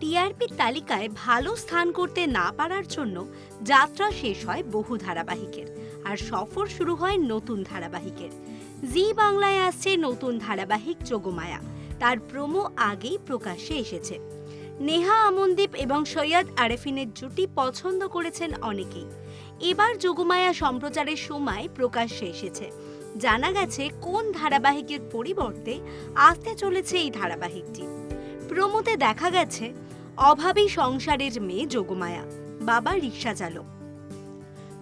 টিআরপির তালিকায় ভালো স্থান করতে না পারার জন্য যাত্রা শেষ হয় বহু ধারাবাহিকের, আর সফর শুরু হয় নতুন ধারাবাহিকের। জি বাংলায় আসছে নতুন ধারাবাহিক যোগমায়া তার প্রোমো আগেই প্রকাশ্যে এসেছে। নেহা আমনদীপ এবং সৈয়দ আরেফিনের জুটি পছন্দ করেছেন অনেকেই। এবার যোগমায়া সম্প্রচারের সময় প্রকাশ্যে এসেছে। জানা গেছে কোন ধারাবাহিকের পরিবর্তে আসতে চলেছে এই ধারাবাহিকটি। প্রমোতে দেখা গেছে অভাবী সংসারের মেয়ে যোগমায়া। বাবা রিক্সা চালক।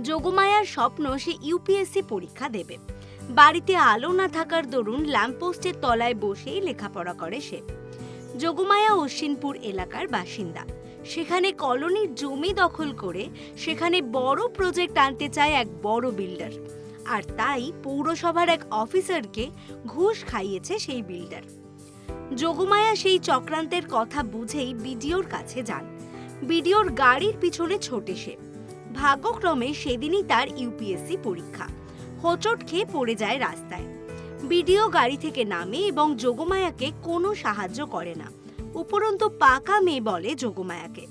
যোগমায়ার স্বপ্ন সে ইউপিএসসি পরীক্ষা দেবে। বাড়িতে আলো না থাকার দরুন ল্যাম্পপোস্টের তলায় বসেই লেখাপড়া করে সে। যোগমায়া অশ্বিনপুর এলাকার বাসিন্দা। সেখানে কলোনির জমি দখল করে সেখানে বড় প্রজেক্ট আনতে চায় এক বড় বিল্ডার আর তাই পৌরসভার এক অফিসারকে ঘুষ খাইয়েছে সেই বিল্ডার যোগমায়া সেই চক্রান্তের কথা বুঝেই বিডিওর কাছে যান। বিডিওর গাড়ির পিছনে ছোটে সে। ভাগ্যক্রমে সেদিনই তার ইউপিএসসি পরীক্ষা। হোঁচট খেয়ে পড়ে যায় রাস্তায়। বিডিও গাড়ি থেকে নামে এবং যোগমায়াকে কোনো সাহায্য করে না। উপরন্তু পাকা মেয়ে বলে যোগমায়াকে।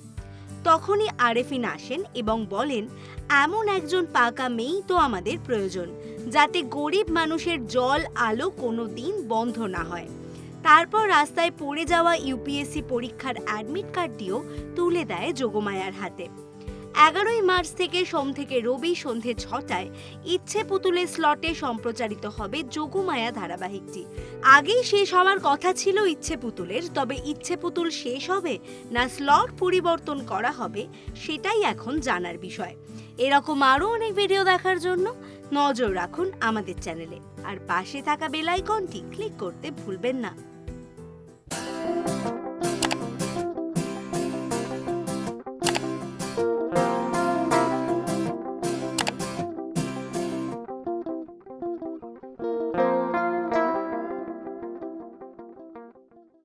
তখনই আরেফিন আসেন এবং বলেন, এমন একজন পাকা মেয়েই তো আমাদের প্রয়োজন, যাতে গরিব মানুষের জল আলো কোনো দিন বন্ধ না হয়। তারপর রাস্তায় পড়ে যাওয়া ইউপিএসসি পরীক্ষার অ্যাডমিট কার্ডটিও তুলে দেয় যোগমায়ার হাতে। এগারোই মার্চ থেকে সোম থেকে রবি সন্ধে ছটায় ইচ্ছে পুতুলের স্লটে সম্প্রচারিত হবে যোগমায়া ধারাবাহিকটি। আগেই শেষ হওয়ার কথা ছিল ইচ্ছে পুতুলের, তবে ইচ্ছে পুতুল শেষ হবে না স্লট পরিবর্তন করা হবে সেটাই এখন জানার বিষয়। এরকম আরও অনেক ভিডিও দেখার জন্য নজর রাখুন আমাদের চ্যানেলে আর পাশে থাকা বেল আইকনটি ক্লিক করতে ভুলবেন না।